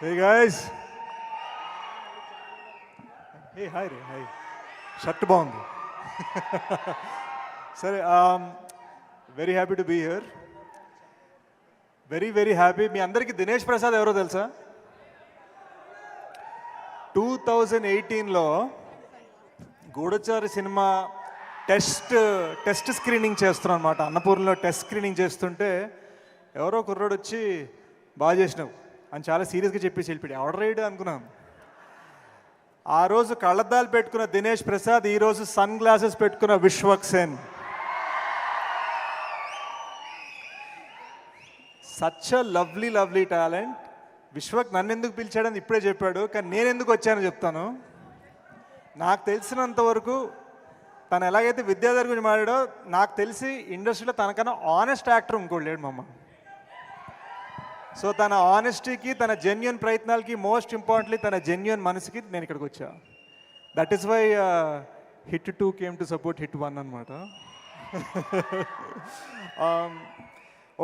Hey guys. Hey, hi రే hi shirt బాగుంది సరే very happy to be here very very happy మీ అందరికీ దినేష్ ప్రసాద్ ఎవరో తెలుసా? టూ థౌజండ్ ఎయిటీన్లో గూఢచారి సినిమా టెస్ట్ టెస్ట్ స్క్రీనింగ్ చేస్తున్నాం అనమాట అన్నపూర్ణలో టెస్ట్ స్క్రీనింగ్ చేస్తుంటే ఎవరో కుర్రోడు వచ్చి బాగా చేసినావు. అని చాలా సీరియస్గా చెప్పేసి వెళ్ళిపోయాడు. ఆర్డర్ రైడ్ అనుకున్నాను ఆ రోజు కళ్ళద్దాలు పెట్టుకున్న దినేష్ ప్రసాద్ ఈరోజు సన్ గ్లాసెస్ పెట్టుకున్న Vishwak Sen. Such a lovely lovely talent. Vishwak నన్ను ఎందుకు పిలిచాడని ఇప్పుడే చెప్పాడు కానీ నేను ఎందుకు వచ్చానో చెప్తాను. నాకు తెలిసినంత వరకు తను ఎలాగైతే విద్యాధర్ గురించి మాట్లాడో నాకు తెలిసి ఇండస్ట్రీలో తనకన్నా ఆనెస్ట్ యాక్టర్ ఇంకోటి లేడు మమ్మ సో తన ఆనెస్టీకి తన జెన్యున్ ప్రయత్నాలకి మోస్ట్ ఇంపార్టెంట్లీ తన జెన్యున్ మనసుకి నేను ఇక్కడికి వచ్చా. That is why hit two came to support hit one అనమాట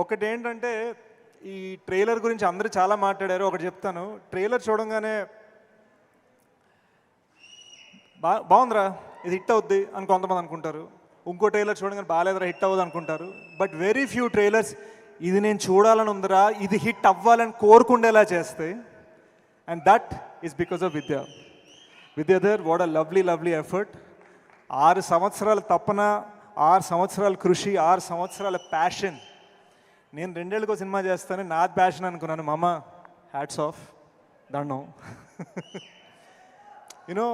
ఒకటి ఏంటంటే ఈ ట్రైలర్ గురించి అందరూ చాలా మాట్లాడారు ఒకటి చెప్తాను. ట్రైలర్ చూడంగానే బా బాగుందిరా ఇది హిట్ అవుద్ది అని కొంతమంది అనుకుంటారు. ఇంకో ట్రైలర్ చూడగానే బాగాలేదురా హిట్ అవ్వదు అనుకుంటారు. బట్ వెరీ ఫ్యూ ట్రైలర్స్ ఇది నేను చూడాలని ఉందిరా ఇది హిట్ అవ్వాలని కోరుకుండేలా చేస్తాయి and that is because of Vidya Vidyadhar what a lovely lovely effort ఆరు సంవత్సరాల తపన ఆరు సంవత్సరాల కృషి ఆరు సంవత్సరాల ప్యాషన్ నేను రెండేళ్ళకో సినిమా చేస్తాను నా ప్యాషన్ అనుకున్నాను మామ హ్యాట్స్ ఆఫ్ దండం. యూనో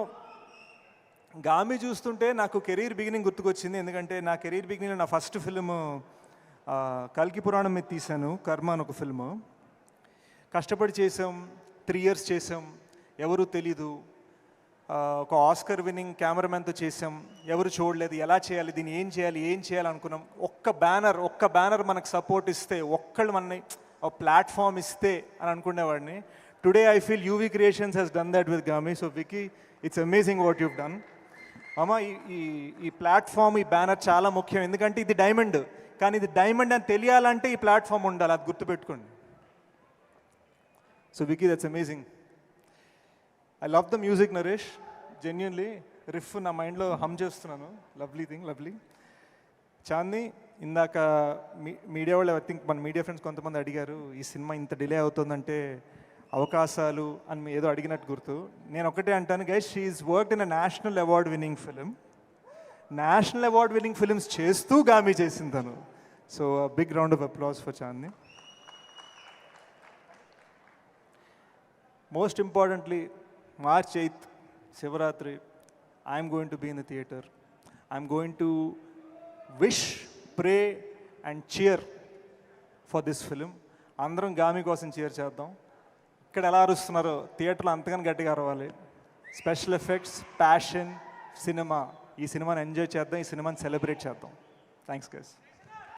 గామి చూస్తుంటే నాకు కెరీర్ బిగినింగ్ గుర్తుకొచ్చింది ఎందుకంటే నా కెరీర్ బిగినింగ్ నా ఫస్ట్ ఫిల్మ్ కల్కి పురాణం మీద తీశాను కర్మ అని ఒక ఫిల్మ్. కష్టపడి చేసాం త్రీ ఇయర్స్ చేసాం ఎవరు తెలీదు. ఒక ఆస్కర్ విన్నింగ్ కెమెరామెన్తో చేసాం ఎవరు చూడలేదు ఎలా చేయాలి దీన్ని ఏం చేయాలి ఏం చేయాలి అనుకున్నాం. ఒక్క బ్యానర్ ఒక్క బ్యానర్ మనకు సపోర్ట్ ఇస్తే ఒక్కళ్ళు మనని ఒక ప్లాట్ఫామ్ ఇస్తే అని అనుకునేవాడిని. Today I feel UV Creations he's done that with Gaami so Vicky it's amazing what you've done అమ్మ ఈ ఈ ఈ ప్లాట్ఫామ్ ఈ బ్యానర్ చాలా ముఖ్యం. ఎందుకంటే ఇది డైమండ్ కానీ ఇది డైమండ్ అని తెలియాలంటే ఈ ప్లాట్ఫామ్ ఉండాలి అది గుర్తుపెట్టుకోండి. So Vicky that's amazing I love the music Naresh genuinely riff నా మైండ్లో హమ్ చేస్తున్నాను. లవ్లీ థింగ్ లవ్లీ చాంది ఇందాక మీ మీడియా వాళ్ళు ఐ థింక్ మన మీడియా ఫ్రెండ్స్ కొంతమంది అడిగారు ఈ సినిమా ఇంత డిలే అవుతుందంటే అవకాశాలు అని ఏదో అడిగినట్టు గుర్తు. నేను ఒకటే అంటాను guys she's work in a national award winning film national award winning films చేస్తూ గామి చేసింది తను. So big round of applause for Chandini most importantly March eighth Shivaratri I'm going to be in the theatre I'm going to wish pray and cheer for this film అందరం గామి కోసం cheer చేద్దాం. ఇక్కడ ఎలా అరుస్తున్నారో థియేటర్లో అంతగాని గట్టిగా అరవాలి. స్పెషల్ ఎఫెక్ట్స్ ప్యాషన్ సినిమా ఈ సినిమాని ఎంజాయ్ చేద్దాం ఈ సినిమాని సెలబ్రేట్ చేద్దాం. Thanks guys